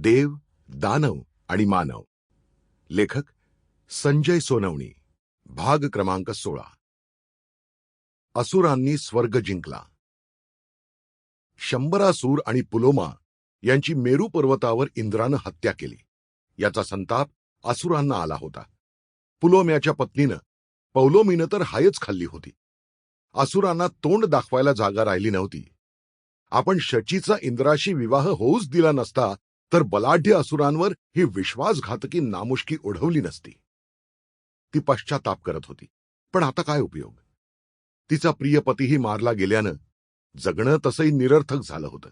देव दानव आणि मानव. लेखक संजय सोनवणी. भाग क्रमांक सोळा. असुरांनी स्वर्ग जिंकला. शंभरासूर आणि पुलोमा यांची मेरू पर्वतावर इंद्रानं हत्या केली. याचा संताप असुरांना आला होता. पुलोम्याच्या पत्नीनं पौलोमीनं तर हायच खाल्ली होती. असुरांना तोंड दाखवायला जागा राहिली नव्हती. आपण शचीचा इंद्राशी विवाह होऊच दिला नसता तर बलाढ्य असुरांवर ही विश्वासघातकी नामुष्की ओढवली नसती. ती पश्चाताप करत होती. पण आता काय उपयोग? तिचा प्रिय पतीही मारला गेल्यानं जगणं तसंही निरर्थक झालं होतं.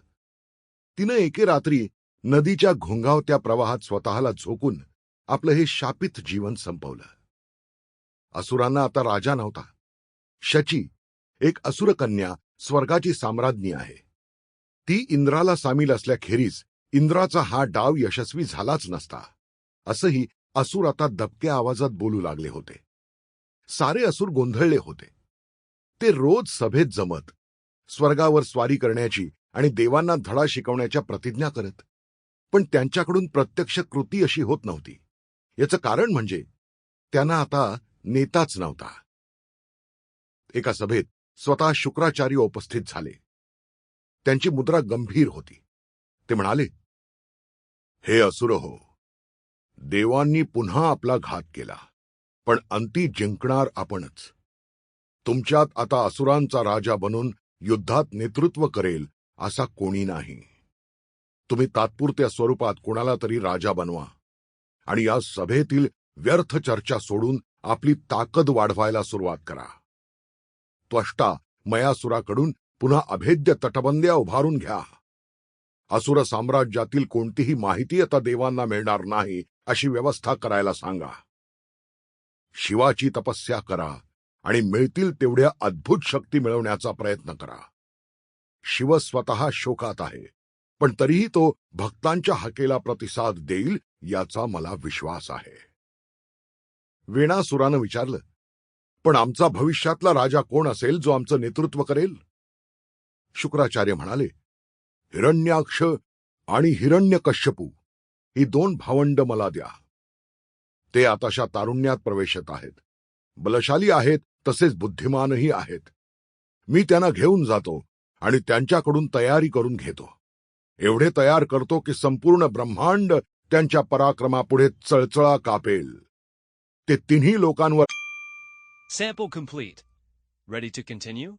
तिनं एके रात्री नदीच्या घोंगावत्या प्रवाहात स्वतःला झोकून आपलं हे शापित जीवन संपवलं. असुरांना आता राजा नव्हता. शची एक असुरकन्या स्वर्गाची साम्राज्ञी आहे. ती इंद्राला सामील असल्याखेरीज इंद्राचा हा डाव यशस्वी झालाच नसता असंही असुर आता दबक्या आवाजात बोलू लागले होते. सारे असुर गोंधळले होते. ते रोज सभेत जमत स्वर्गावर स्वारी करण्याची आणि देवांना धडा शिकवण्याच्या प्रतिज्ञा करत पण त्यांच्याकडून प्रत्यक्ष कृती अशी होत नव्हती. याचं कारण म्हणजे त्यांना आता नेताच नव्हता. एका सभेत स्वतः शुक्राचार्य उपस्थित झाले. त्यांची मुद्रा गंभीर होती. ते म्हणाले हे असुर हो देवांनी पुन्हा आपला घात केला पण अंती जिंकणार आपणच. तुमच्यात आता असुरांचा राजा बनून युद्धात नेतृत्व करेल असा कोणी नाही. तुम्ही तात्पुरत्या स्वरूपात कोणाला तरी राजा बनवा आणि या सभेतील व्यर्थ चर्चा सोडून आपली ताकद वाढवायला सुरुवात करा. त्वष्टा मयासुराकडून पुन्हा अभेद्य तटबंद्या उभारून घ्या. असुर साम्राज्यातील कोणतीही माहिती आता देवांना मिळणार नाही अशी व्यवस्था करायला सांगा. शिवाची तपस्या करा आणि मिळतील तेवढ्या अद्भुत शक्ती मिळवण्याचा प्रयत्न करा. शिव स्वतः शोकात आहे पण तरीही तो भक्तांच्या हाकेला प्रतिसाद देईल याचा मला विश्वास आहे. वेणासुरानं विचारलं पण आमचा भविष्यातला राजा कोण असेल जो आमचं नेतृत्व करेल? शुक्राचार्य म्हणाले हिरण्याक्ष आणि हिरण्यकश्यपू ही दोन भावंड मला द्या. ते आताशा तारुण्यात प्रवेशत आहेत. बलशाली आहेत तसेच बुद्धिमानही आहेत. मी त्यांना घेऊन जातो आणि त्यांच्याकडून तयारी करून घेतो. एवढे तयार करतो की संपूर्ण ब्रह्मांड त्यांच्या पराक्रमापुढे चळचळा कापेल. ते तिन्ही लोकांवर sample complete. Ready to continue